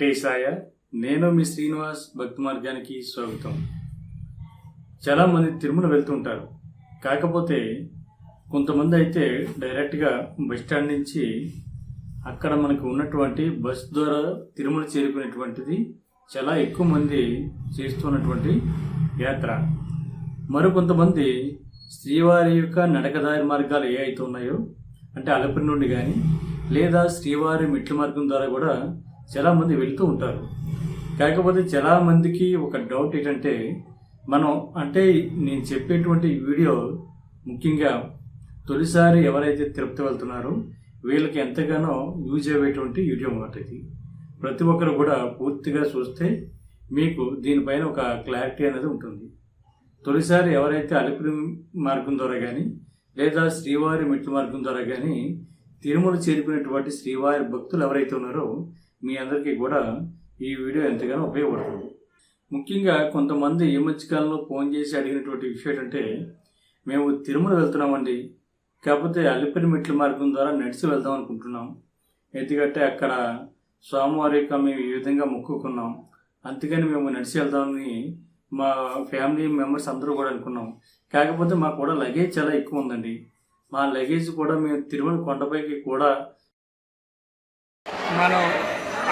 వెంకటేశాయ నేను మీ శ్రీనివాస్ భక్తి మార్గానికి స్వాగతం. చాలామంది తిరుమల వెళ్తుంటారు. కాకపోతే కొంతమంది అయితే డైరెక్ట్గా బస్ స్టాండ్ నుంచి అక్కడ మనకు ఉన్నటువంటి బస్ ద్వారా తిరుమల చేరుకునేటువంటిది చాలా ఎక్కువ మంది చేస్తున్నటువంటి యాత్ర. మరికొంతమంది శ్రీవారి యొక్క నడకదారి మార్గాలు ఏ అయితే ఉన్నాయో అంటే అలపరి నుండి కానీ లేదా శ్రీవారి మెట్ల మార్గం ద్వారా కూడా చాలామంది వెళ్తూ ఉంటారు. కాకపోతే చాలామందికి ఒక డౌట్ ఏంటంటే మనం అంటే నేను చెప్పేటువంటి వీడియో ముఖ్యంగా తొలిసారి ఎవరైతే తిరుపతి వెళ్తున్నారో వీళ్ళకి ఎంతగానో యూజ్ అయ్యేటువంటి వీడియో అన్నమాట ఇది. ప్రతి ఒక్కరు కూడా పూర్తిగా చూస్తే మీకు దీనిపైన ఒక క్లారిటీ అనేది ఉంటుంది. తొలిసారి ఎవరైతే అలిపిరి మార్గం ద్వారా కానీ లేదా శ్రీవారి మెట్ల మార్గం ద్వారా కానీ తిరుమల చేరుకునేటువంటి శ్రీవారి భక్తులు ఎవరైతే ఉన్నారో మీ అందరికీ కూడా ఈ వీడియో ఎంతగానో ఉపయోగపడుతుంది. ముఖ్యంగా కొంతమంది ఈ మధ్యకాలంలో ఫోన్ చేసి అడిగినటువంటి విషయం ఏంటంటే మేము తిరుమల వెళ్తున్నామండి. కాకపోతే అలిపిరి మెట్ల మార్గం ద్వారా నడిచి వెళ్దాం అనుకుంటున్నాం. ఎందుకంటే అక్కడ స్వామివారి యొక్క మేము ఈ విధంగా మొక్కుకున్నాం. అందుకని మేము నడిచి వెళ్దామని మా ఫ్యామిలీ మెంబర్స్ అందరూ కూడా అనుకున్నాం. కాకపోతే మాకు కూడా లగేజ్ చాలా ఎక్కువ ఉందండి. మా లగేజ్ కూడా మేము తిరుమల కొండపైకి కూడా మనం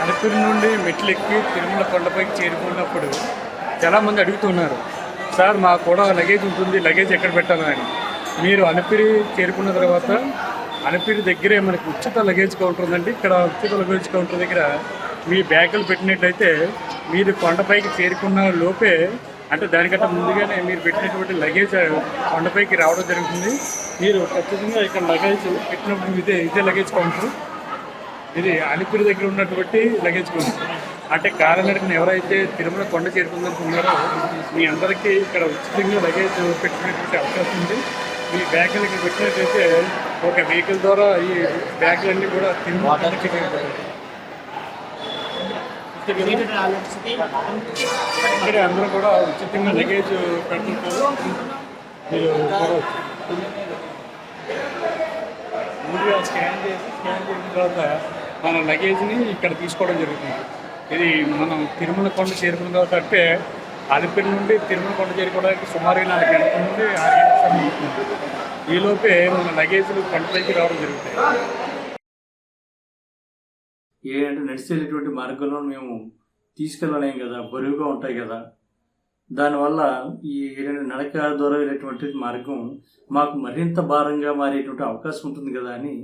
అలిపిరి నుండి మెట్లు ఎక్కి తిరుమల కొండపైకి చేరుకున్నప్పుడు చాలామంది అడుగుతున్నారు సార్ మాకు కూడా లగేజ్ ఉంటుంది లగేజ్ ఎక్కడ పెట్టాలని మీరు అలిపిరి చేరుకున్న తర్వాత అలిపిరి దగ్గరే మనకి ఉచిత లగేజ్ కౌంటర్ ఉందండి. ఇక్కడ ఉచిత లగేజ్ కౌంటర్ దగ్గర మీ బ్యాగులు పెట్టినట్టయితే మీరు కొండపైకి చేరుకున్న లోపే అంటే దానికంటే ముందుగానే మీరు పెట్టినటువంటి లగేజ్ కొండపైకి రావడం జరుగుతుంది. మీరు ఖచ్చితంగా ఇక్కడ లగేజ్ పెట్టినప్పుడు ఇదే ఇదే లగేజ్ కౌంటర్. ఇది అలిపిరి దగ్గర ఉన్నటువంటి లగేజ్ కౌంటర్ అంటే కారణం ఎవరైతే తిరుమల కొండ చేరుకుందనుకున్నారో మీ అందరికీ ఇక్కడ ఉచితంగా లగేజ్ పెట్టుకునేటువంటి అవకాశం ఉంది. మీ బ్యాగులు ఇక్కడ పెట్టినట్టయితే ఒక వెహికల్ ద్వారా ఈ బ్యాగులన్నీ కూడా తిరుమల కొండకి చేరుకుంటాయి. ఇక్కడ అందరూ కూడా ఉచితంగా లగేజ్ పెడుతుంటారు. మీరు స్కాన్ చేసి స్కాన్ చేసిన తర్వాత మన లగేజ్ని ఇక్కడ తీసుకోవడం జరుగుతుంది. ఇది మనం తిరుమల కొండ చేరుకున్న తర్వాత అంటే అలిపిరి నుండి తిరుమల కొండ చేరుకోవడానికి సుమారు నాలుగు గంటల నుండి ఆరు గంటల సమయం అవుతుంది ఈలోపే మన లగేజ్లు కొండపైకి రావడం జరుగుతాయి ఏంటంటే నడిచి వెళ్ళేటువంటి మార్గంలో మేము తీసుకెళ్ళలేం కదా బరువుగా ఉంటాయి కదా. దానివల్ల ఈ నడక ద్వారా వెళ్ళేటువంటి మార్గం మాకు మరింత భారంగా మారేటువంటి అవకాశం ఉంటుంది కదా అని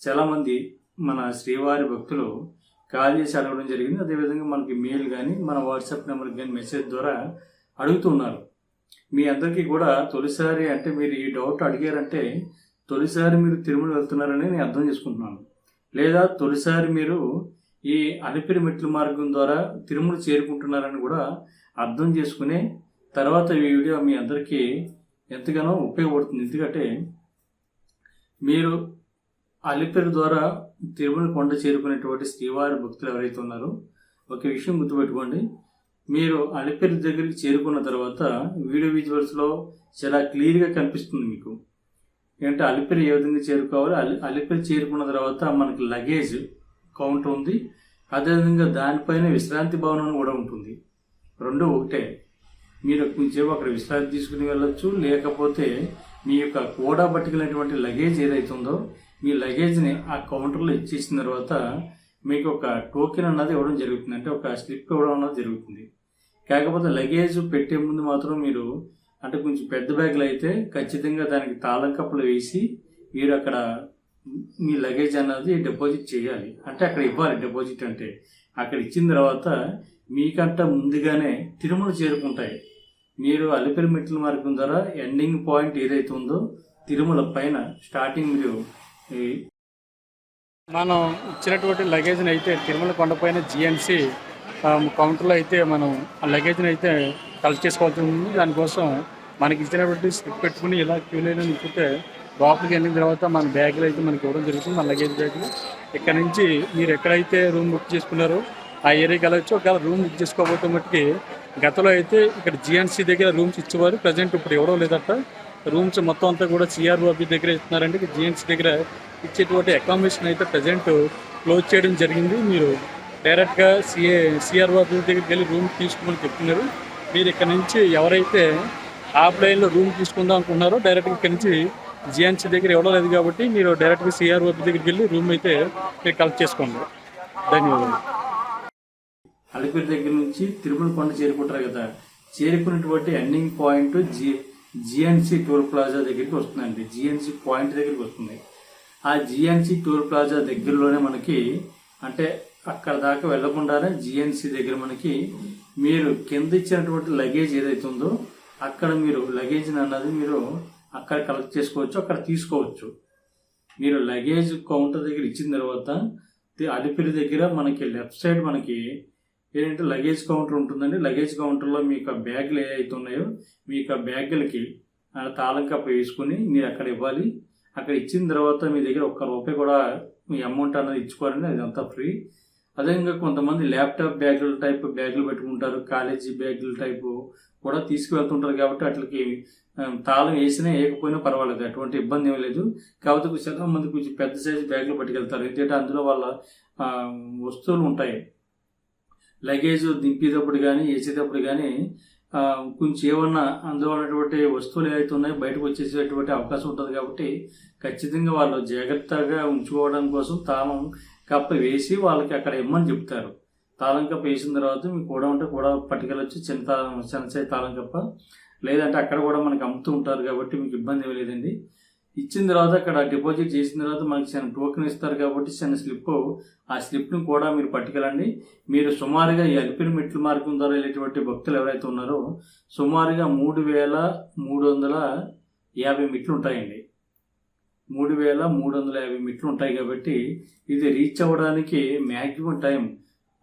చాలామంది మన శ్రీవారి భక్తులు కాల్ చేసి అడగడం జరిగింది. అదేవిధంగా మనకి మెయిల్ కానీ మన వాట్సాప్ నెంబర్కి కానీ మెసేజ్ ద్వారా అడుగుతున్నారు. మీ అందరికీ కూడా తొలిసారి అంటే మీరు ఈ డౌట్ అడిగారంటే తొలిసారి మీరు తిరుమల వెళ్తున్నారని నేను అర్థం చేసుకుంటున్నాను. లేదా తొలిసారి మీరు ఈ అలిపిరి మెట్లు మార్గం ద్వారా తిరుమల చేరుకుంటున్నారని కూడా అర్థం చేసుకునే తర్వాత ఈ వీడియో మీ అందరికీ ఎంతగానో ఉపయోగపడుతుంది. ఎందుకంటే మీరు అలిపిరి ద్వారా తిరుమల కొండ చేరుకునేటువంటి శ్రీవారి భక్తులు ఎవరైతే ఉన్నారో ఒక విషయం గుర్తుపెట్టుకోండి. మీరు అలిపిరి దగ్గరికి చేరుకున్న తర్వాత వీడియో విజువల్స్లో చాలా క్లియర్గా కనిపిస్తుంది మీకు. ఏంటంటే అలిపిరి ఏ విధంగా చేరుకోవాలి? అలి అలిపిరి చేరుకున్న తర్వాత మనకి లగేజ్ కౌంటర్ ఉంది. అదేవిధంగా దానిపైన విశ్రాంతి భవనం కూడా ఉంటుంది. రెండు ఒకటే. మీరు కొంచెంసేపు అక్కడ విశ్రాంతి తీసుకుని వెళ్ళొచ్చు. లేకపోతే మీ యొక్క కోడా పట్టుకెళ్ళినటువంటి లగేజ్ ఏదైతే ఉందో మీ లగేజ్ని ఆ కౌంటర్లో ఇచ్చేసిన తర్వాత మీకు ఒక టోకెన్ అన్నది ఇవ్వడం జరుగుతుంది. అంటే ఒక స్లిప్ ఇవ్వడం అన్నది జరుగుతుంది. కాకపోతే లగేజ్ పెట్టే ముందు మాత్రం మీరు అంటే కొంచెం పెద్ద బ్యాగులు అయితే ఖచ్చితంగా దానికి తాళం కప్పులు వేసి మీరు అక్కడ మీ లగేజ్ అన్నది డిపాజిట్ చేయాలి. అంటే అక్కడ ఇవ్వాలి డిపాజిట్ అంటే. అక్కడ ఇచ్చిన తర్వాత మీకంట ముందుగానే తిరుమల చేరుకుంటాయి. మీరు అలిపిరి మెట్ల మార్గం ద్వారా ఎండింగ్ పాయింట్ ఏదైతే ఉందో తిరుమల పైన స్టార్టింగ్ మీరు మనం ఇచ్చినటువంటి లగేజ్ని అయితే తిరుమల కొండపైన జిఎన్సి కౌంటర్లో um, అయితే మనం ఆ లగేజ్ని అయితే కలెక్ట్ చేసుకోవాల్సి ఉంది దానికోసం మనకి ఇచ్చినటువంటి స్లిప్ పెట్టుకుని ఇలా క్యూలైన్ నింపితే లోపలికి వెళ్ళిన తర్వాత మన బ్యాగులు అయితే మనకి ఇవ్వడం జరుగుతుంది. మన లగేజ్ బ్యాగులు ఇక్కడ నుంచి మీరు ఎక్కడైతే రూమ్ బుక్ చేసుకున్నారో ఆ ఏరియాకి వెళ్ళొచ్చు. ఒకవేళ రూమ్ బుక్ చేసుకోకపోతే మట్టుకి గతంలో అయితే ఇక్కడ జిఎన్సీ దగ్గర రూమ్స్ ఇచ్చేవారు. ప్రజెంట్ ఇప్పుడు ఎవరో లేదట. రూమ్స్ మొత్తం అంతా కూడా సిఆర్ఓ ఆఫీస్ దగ్గర ఇస్తున్నారండి. జిఎన్సీ దగ్గర ఇచ్చేటువంటి అకామిడేషన్ అయితే ప్రజెంట్ క్లోజ్ చేయడం జరిగింది. మీరు డైరెక్ట్గా సిఏ సిఆర్ఓ దగ్గరికి వెళ్ళి రూమ్ తీసుకోమని చెప్తున్నారు. మీరు ఇక్కడ నుంచి ఎవరైతే ఆఫ్లైన్లో రూమ్ తీసుకుందాం అనుకుంటున్నారో డైరెక్ట్గా ఇక్కడ నుంచి జిఎన్సీ దగ్గర ఎవరో లేదు కాబట్టి మీరు డైరెక్ట్గా సిఆర్ఓ దగ్గరికి వెళ్ళి రూమ్ అయితే మీరు కలెక్ట్ చేసుకోండి. ధన్యవాదాలు. అలిపిరి దగ్గర నుంచి తిరుమల కొండ చేరుకుంటారు కదా. చేరుకున్నటువంటి ending point G GNC toll plaza దగ్గరికి వస్తుందండి. జిఎన్సి పాయింట్ దగ్గరికి వస్తుంది. ఆ జిఎన్సి టూర్ ప్లాజా దగ్గరలోనే మనకి అంటే అక్కడ దాకా వెళ్ళకుండానే జిఎన్సి దగ్గర మనకి మీరు కింద ఇచ్చినటువంటి లగేజ్ ఏదైతే ఉందో అక్కడ మీరు లగేజ్ అన్నది మీరు అక్కడ కలెక్ట్ చేసుకోవచ్చు అక్కడ తీసుకోవచ్చు. మీరు లగేజ్ కౌంటర్ దగ్గర ఇచ్చిన తర్వాత ది- అలిపిరి దగ్గర మనకి లెఫ్ట్ సైడ్ మనకి ఏంటంటే లగేజ్ కౌంటర్ ఉంటుందండి. లగేజ్ కౌంటర్లో మీకు యొక్క బ్యాగులు ఏవైతే ఉన్నాయో మీ యొక్క బ్యాగులకి ఆ తాళం కప్ప వేసుకుని మీరు అక్కడ ఇవ్వాలి. అక్కడ ఇచ్చిన తర్వాత మీ దగ్గర ఒక్క రూపాయి కూడా మీ అమౌంట్ అనేది ఇచ్చుకోవాలండి. అదంతా ఫ్రీ అదేవిధంగా కొంతమంది ల్యాప్టాప్ బ్యాగుల టైప్ బ్యాగులు పెట్టుకుంటారు. కాలేజీ బ్యాగుల టైపు కూడా తీసుకువెళ్తుంటారు కాబట్టి వాటికి తాళం వేసినా వేయకపోయినా పర్వాలేదు. అటువంటి ఇబ్బంది ఏమీ లేదు. కాకపోతే కొంచెం చాలా మంది కొంచెం పెద్ద సైజు బ్యాగులు పట్టుకెళ్తారు. ఎందుకంటే అందులో వాళ్ళ వస్తువులు ఉంటాయి. లగేజ్ దింపేటప్పుడు కానీ వేసేటప్పుడు కానీ కొంచెం ఏమన్నా అందులో ఉన్నటువంటి వస్తువులు ఏవైతే ఉన్నాయో బయటకు వచ్చేసేటువంటి అవకాశం ఉంటుంది కాబట్టి ఖచ్చితంగా వాళ్ళు జాగ్రత్తగా ఉంచుకోవడం కోసం తాళం కప్ప వేసి వాళ్ళకి అక్కడ ఇమ్మని చెప్తారు. తాళం కప్ప వేసిన తర్వాత మీకు కూడా ఉంటే కూడా పట్టుకెళ్ళొచ్చు చిన్న తాళం చిన్న తాళం కప్ప. లేదంటే అక్కడ కూడా మనకి అమ్ముతూ ఉంటారు కాబట్టి మీకు ఇబ్బంది ఏమీ లేదండి. ఇచ్చిన తర్వాత అక్కడ డిపాజిట్ చేసిన తర్వాత మనకి చిన్న టోకెన్ ఇస్తారు కాబట్టి చిన్న స్లిప్ ఆ స్లిప్ను కూడా మీరు పట్టుకెళ్ళండి. మీరు సుమారుగా ఈ అలిపిరి మెట్ల మార్గం ద్వారా వెళ్ళేటువంటి భక్తులు ఎవరైతే ఉన్నారో సుమారుగా మూడు వేల మూడు వందల యాభై మెట్లు ఉంటాయండి. మూడు వేల మూడు వందల యాభై మెట్లు ఉంటాయి కాబట్టి ఇది రీచ్ అవ్వడానికి మ్యాక్సిమం టైం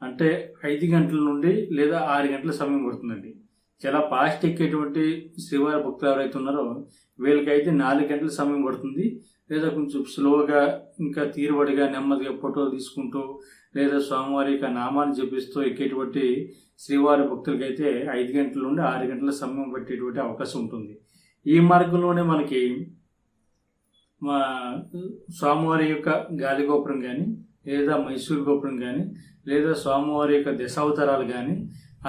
అంటే ఐదు గంటల నుండి లేదా ఆరు గంటల సమయం పడుతుందండి. చాలా ఫాస్ట్ ఎక్కేటువంటి శ్రీవారి భక్తులు ఎవరైతే ఉన్నారో వీళ్ళకైతే నాలుగు గంటల సమయం పడుతుంది. లేదా కొంచెం స్లోగా ఇంకా తీరుబడిగా నెమ్మదిగా ఫోటోలు తీసుకుంటూ లేదా స్వామివారి యొక్క నామాన్ని జపిస్తూ ఎక్కేటువంటి శ్రీవారి భక్తులకైతే ఐదు గంటల నుండి ఆరు గంటల సమయం పట్టేటువంటి అవకాశం ఉంటుంది. ఈ మార్గంలోనే మనకి మా స్వామివారి యొక్క గాలి గోపురం కానీ లేదా మైసూరు గోపురం కానీ లేదా స్వామివారి యొక్క దశావతారాలు కానీ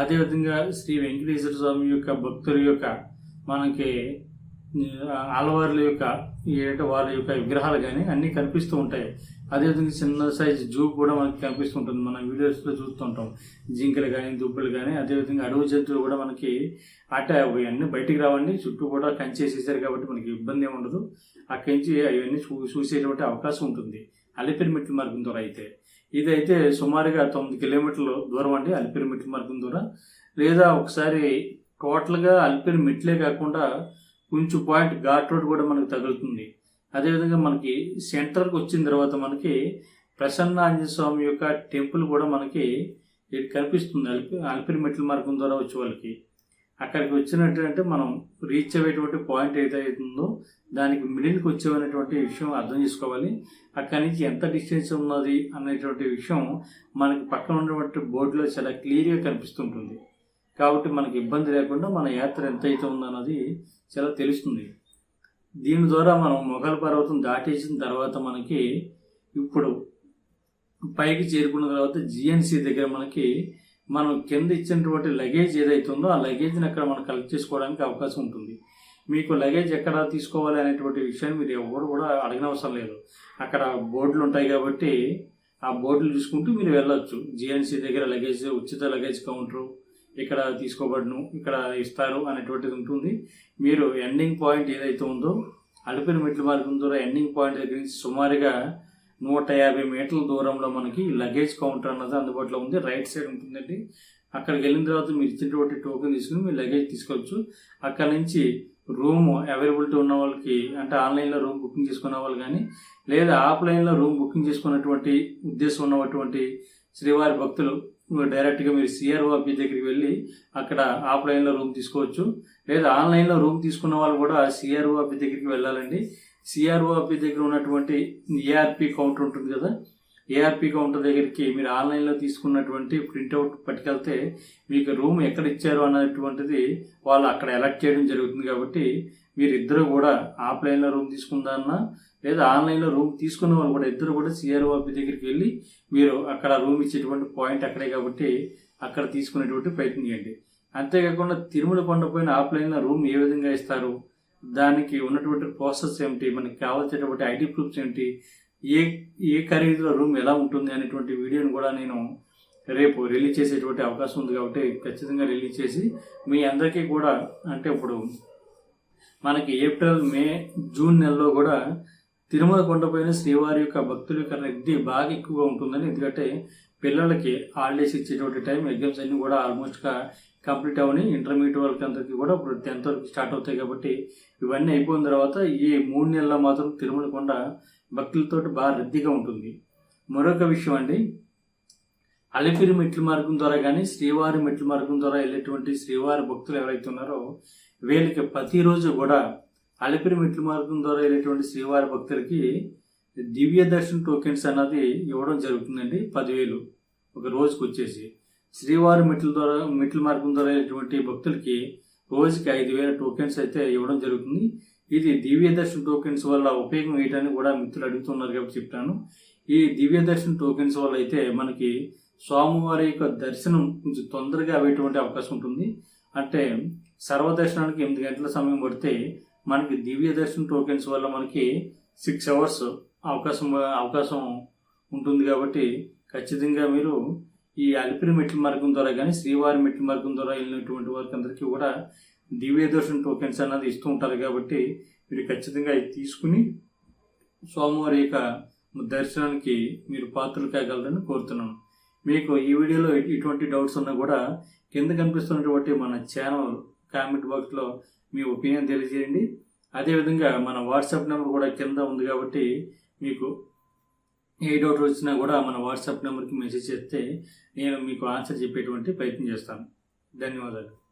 అదేవిధంగా శ్రీ వెంకటేశ్వర స్వామి యొక్క భక్తుల యొక్క మనకి ఆలవార్ల యొక్క ఏంటంటే వాళ్ళ యొక్క విగ్రహాలు కానీ అన్నీ కనిపిస్తూ ఉంటాయి. అదేవిధంగా చిన్న సైజ్ జూ కూడా మనకి కనిపిస్తూ ఉంటుంది. మనం వీడియోస్లో చూస్తుంటాం. జింకలు కానీ దుబ్బలు కానీ అదేవిధంగా అడవి జంతువులు కూడా మనకి అట అవన్నీ బయటికి రావండి. చుట్టూ కూడా కంచేసేసారు కాబట్టి మనకి ఇబ్బంది ఏమి ఉండదు. అక్కడి నుంచి అవన్నీ చూ చూసేటువంటి అవకాశం ఉంటుంది. అలిపిరి మెట్ల మార్గం ద్వారా అయితే. ఇదైతే సుమారుగా తొమ్మిది కిలోమీటర్ల దూరం అండి అల్పిరి మెట్ల మార్గం ద్వారా. లేదా ఒకసారి టోటల్గా అల్పిరి మెట్లే కాకుండా కొంచెం పాయింట్ ఘాట్ రోడ్ కూడా మనకు తగులుతుంది. అదేవిధంగా మనకి సెంటర్కి వచ్చిన తర్వాత మనకి ప్రసన్న ఆంజనేయ స్వామి యొక్క టెంపుల్ కూడా మనకి కనిపిస్తుంది అల్పి అల్పిరి మెట్ల మార్గం ద్వారా వచ్చే వాళ్ళకి. అక్కడికి వచ్చినట్టు అంటే మనం రీచ్ అయ్యేటువంటి పాయింట్ ఏదైతుందో దానికి మిడిల్కి వచ్చేవనేటువంటి విషయం అర్థం చేసుకోవాలి. అక్కడి నుంచి ఎంత డిస్టెన్స్ ఉన్నది అనేటువంటి విషయం మనకి పక్కన ఉన్నటువంటి బోర్డులో చాలా క్లియర్గా కనిపిస్తుంటుంది. కాబట్టి మనకి ఇబ్బంది లేకుండా మన యాత్ర ఎంత అయితే ఉందన్నది చాలా తెలుస్తుంది. దీని ద్వారా మనం మొఘల్ పర్వతం దాటేసిన తర్వాత మనకి ఇప్పుడు పైకి చేరుకున్న తర్వాత జిఎన్సీ దగ్గర మనకి మనం కింద ఇచ్చినటువంటి లగేజ్ ఏదైతే ఉందో ఆ లగేజ్ని అక్కడ మనం కలెక్ట్ చేసుకోవడానికి అవకాశం ఉంటుంది. మీకు లగేజ్ ఎక్కడ తీసుకోవాలి అనేటువంటి విషయాన్ని మీరు ఎవరు కూడా అడగనవసరం లేదు. అక్కడ బోర్డులు ఉంటాయి కాబట్టి ఆ బోర్డులు చూసుకుంటూ మీరు వెళ్ళొచ్చు. జిఎన్సీ దగ్గర లగేజ్ ఉచిత లగేజ్ కౌంటరు ఇక్కడ తీసుకోబడను ఇక్కడ ఇస్తారు అనేటువంటిది ఉంటుంది. మీరు ఎండింగ్ పాయింట్ ఏదైతే ఉందో అలిపిరి మెట్ల మార్గం ద్వారా ఎండింగ్ పాయింట్ దగ్గర నుంచి సుమారుగా నూట యాభై మీటర్ల దూరంలో మనకి లగేజ్ కౌంటర్ అన్నది అందుబాటులో ఉంది. రైట్ సైడ్ ఉంటుందండి. అక్కడికి వెళ్ళిన తర్వాత మీరు ఇచ్చినటువంటి టోకెన్ తీసుకుని మీ లగేజ్ తీసుకోవచ్చు. అక్కడ నుంచి రూమ్ అవైలబిలిటీ ఉన్న వాళ్ళకి అంటే ఆన్లైన్లో రూమ్ బుకింగ్ చేసుకున్న వాళ్ళు కానీ లేదా ఆఫ్లైన్లో రూమ్ బుకింగ్ చేసుకున్నటువంటి ఉద్దేశం ఉన్నటువంటి శ్రీవారి భక్తులు డైరెక్ట్గా మీరు సిఆర్ఓ ఆఫీస్ దగ్గరికి వెళ్ళి అక్కడ ఆఫ్లైన్లో రూమ్ తీసుకోవచ్చు. లేదా ఆన్లైన్లో రూమ్ తీసుకున్న వాళ్ళు కూడా సిఆర్ఓ ఆఫీస్ దగ్గరికి వెళ్ళాలండి. సిఆర్ఓ ఆఫీస్ దగ్గర ఉన్నటువంటి ఏఆర్పి కౌంటర్ ఉంటుంది కదా? ఏఆర్పి కౌంటర్ దగ్గరికి మీరు ఆన్లైన్లో తీసుకున్నటువంటి ప్రింట్అవుట్ పట్టుకెళ్తే మీకు రూమ్ ఎక్కడ ఇచ్చారు అన్నటువంటిది వాళ్ళు అక్కడ ఎలక్ట్ చేయడం జరుగుతుంది కాబట్టి మీరిద్దరూ కూడా ఆఫ్లైన్లో రూమ్ తీసుకుందామన్నా లేదా ఆన్లైన్లో రూమ్ తీసుకున్న వాళ్ళు కూడా ఇద్దరు కూడా సిఆర్ఓ ఆఫీస్ దగ్గరికి వెళ్ళి మీరు అక్కడ రూమ్ ఇచ్చేటువంటి పాయింట్ అక్కడే కాబట్టి అక్కడ తీసుకునేటువంటి ప్రయత్నం చేయండి. అంతేకాకుండా తిరుమల కొండపైన ఆఫ్లైన్లో రూమ్ ఏ విధంగా ఇస్తారు? దానికి ఉన్నటువంటి ప్రాసెస్ ఏమిటి? మనకి కావాల్సినటువంటి ఐడి ప్రూఫ్స్ ఏమిటి? ఏ ఏ ఖరీదులో రూమ్ ఎలా ఉంటుంది అనేటువంటి వీడియోని కూడా నేను రేపు రిలీజ్ చేసేటువంటి అవకాశం ఉంది కాబట్టి ఖచ్చితంగా రిలీజ్ చేసి మీ అందరికీ కూడా అంటే ఇప్పుడు మనకి ఏప్రిల్ మే జూన్ నెలలో కూడా తిరుమల కొండపైన శ్రీవారి యొక్క భక్తుల యొక్క రద్దీ బాగా ఎక్కువగా ఉంటుందని. ఎందుకంటే పిల్లలకి హాలిడేస్ ఇచ్చేటువంటి టైం ఎగ్జామ్స్ అన్నీ కూడా ఆల్మోస్ట్గా కంప్లీట్ అవని ఇంటర్మీడియట్ వాళ్ళకి అందరికీ కూడా ఇప్పుడు టెన్త్ వరకు స్టార్ట్ అవుతాయి కాబట్టి ఇవన్నీ అయిపోయిన తర్వాత ఈ మూడు నెలల్లో మాత్రం తిరుమల కొండ భక్తులతో బాగా రద్దీగా ఉంటుంది. మరొక విషయం అండి అలిపిరి మెట్ల మార్గం ద్వారా కానీ శ్రీవారి మెట్ల మార్గం ద్వారా వెళ్ళేటువంటి శ్రీవారి భక్తులు ఎవరైతే ఉన్నారో వీళ్ళకి ప్రతిరోజు కూడా అలిపిరి మెట్ల మార్గం ద్వారా వెళ్ళేటువంటి శ్రీవారి భక్తులకి దివ్య దర్శన్ టోకెన్స్ అన్నది ఇవ్వడం జరుగుతుందండి. పదివేలు ఒక రోజుకు వచ్చేసి శ్రీవారి మెట్ల ద్వారా మెట్ల మార్గం ద్వారా వెళ్ళేటువంటి భక్తులకి రోజుకి ఐదు వేల టోకెన్స్ అయితే ఇవ్వడం జరుగుతుంది. ఇది దివ్య దర్శన్ టోకెన్స్ వల్ల ఉపయోగం ఏంటని కూడా మిత్రులు అడుగుతున్నారు కాబట్టి చెప్తాను. ఈ దివ్య దర్శన్ టోకెన్స్ వల్ల అయితే మనకి స్వామివారి యొక్క దర్శనం కొంచెం తొందరగా అయ్యేటువంటి అవకాశం ఉంటుంది. అంటే సర్వదర్శనానికి ఎనిమిది గంటల సమయం పడితే మనకి దివ్య దర్శన్ టోకెన్స్ వల్ల మనకి సిక్స్ అవర్స్ అవకాశం అవకాశం ఉంటుంది కాబట్టి ఖచ్చితంగా మీరు ఈ అలిపిరి మెట్ల మార్గం ద్వారా కానీ శ్రీవారి మెట్ల మార్గం ద్వారా వెళ్ళినటువంటి వారికి అందరికీ కూడా దివ్య దర్శన్ టోకెన్స్ అన్నది ఇస్తూ ఉంటారు కాబట్టి మీరు ఖచ్చితంగా ఇది తీసుకుని స్వామివారి యొక్క దర్శనానికి మీరు పాత్రలు కాగలరని కోరుతున్నాను. మీకు ఈ వీడియోలో ఎటువంటి డౌట్స్ ఉన్నా కూడా కింద కనిపిస్తున్నటువంటి మన ఛానల్ కామెంట్ బాక్స్లో మీ ఒపీనియన్ తెలియజేయండి. అదేవిధంగా మన వాట్సాప్ నెంబర్ కూడా కింద ఉంది కాబట్టి మీకు ఏ డౌట్ వచ్చినా కూడా మన వాట్సాప్ నెంబర్కి మెసేజ్ చేస్తే నేను మీకు ఆన్సర్ చెప్పేటువంటి ప్రయత్నం చేస్తాను. ధన్యవాదాలు.